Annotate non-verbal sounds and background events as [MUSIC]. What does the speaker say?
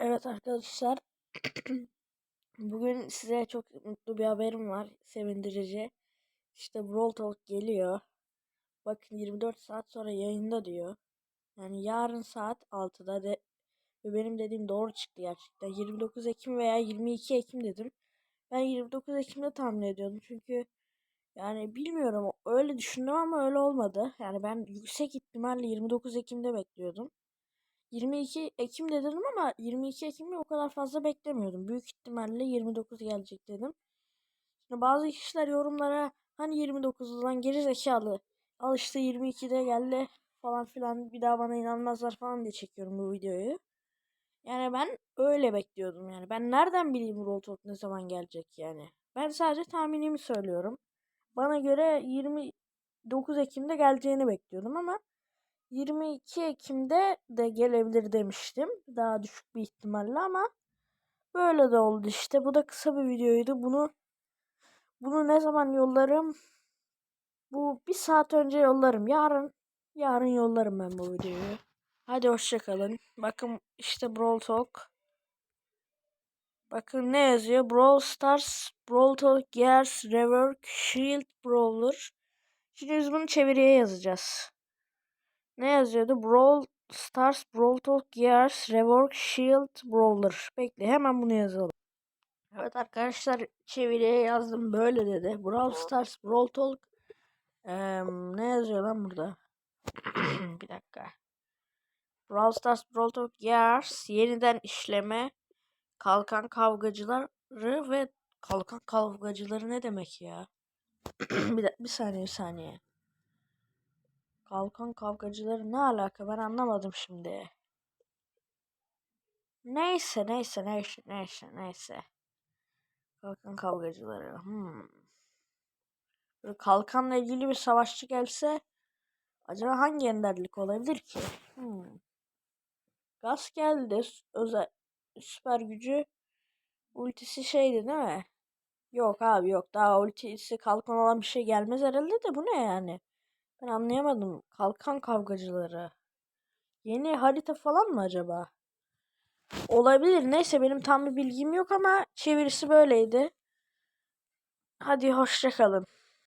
arkadaşlar. [CLEARS THROAT] Bugün size çok mutlu bir haberim var. Sevindirici. İşte Brawl Talk geliyor. Bakın 24 saat sonra yayında diyor. Yani yarın saat 6'da de ve benim dediğim doğru çıktı gerçekten. 29 Ekim veya 22 Ekim dedim. Ben 29 Ekim'de tahmin ediyordum. Çünkü yani bilmiyorum öyle düşündüm ama öyle olmadı. Yani ben yüksek ihtimalle 29 Ekim'de bekliyordum. 22 Ekim de dedim ama 22 Ekim'i o kadar fazla beklemiyordum. Büyük ihtimalle 29 gelecek dedim. Şimdi bazı kişiler yorumlara hani 29'dan geri zekalı. Al işte 22'de geldi falan filan bir daha bana inanmazlar falan diye çekiyorum bu videoyu. Yani ben öyle bekliyordum yani. Ben nereden bileyim Roll Talk ne zaman gelecek yani. Ben sadece tahminimi söylüyorum. Bana göre 29 Ekim'de geleceğini bekliyordum ama 22 Ekim'de de gelebilir demiştim. Daha düşük bir ihtimalle ama böyle de oldu işte. Bu da kısa bir videoydu. Bunu bunu ne zaman yollarım? Bu bir saat önce yollarım. Yarın yarın yollarım ben bu videoyu. Hadi hoşçakalın. Bakın işte Brawl Talk. Bakın ne yazıyor? Brawl Stars, Brawl Talk, Gears, Rework, Shield, Brawler. Şimdi biz bunu çeviriye yazacağız. Ne yazıyordu? Brawl Stars, Brawl Talk, Gears, Rework, Shield, Brawler. Bekle hemen bunu yazalım. Evet arkadaşlar çeviriye yazdım böyle dedi. Brawl Stars, Brawl Talk. Ee, ne yazıyor lan burada? [CLEARS THROAT] bir dakika. Brawl Stars, Brawl Talk, Gears, yeniden işleme, kalkan kavgacıları ve kalkan kavgacıları ne demek ya? [CLEARS THROAT] bir, bir saniye bir saniye. Kalkan kavgacıları ne alaka ben anlamadım şimdi. Neyse neyse neyse neyse neyse. Kalkan kavgacıları. Hmm. Böyle kalkanla ilgili bir savaşçı gelse acaba hangi enderlik olabilir ki? Hmm. Gaz geldi. Özel süper gücü ultisi şeydi değil mi? Yok abi yok. Daha ultisi kalkan olan bir şey gelmez herhalde de bu ne yani? Ben anlayamadım. Kalkan kavgacıları. Yeni harita falan mı acaba? Olabilir. Neyse benim tam bir bilgim yok ama çevirisi böyleydi. Hadi hoşçakalın.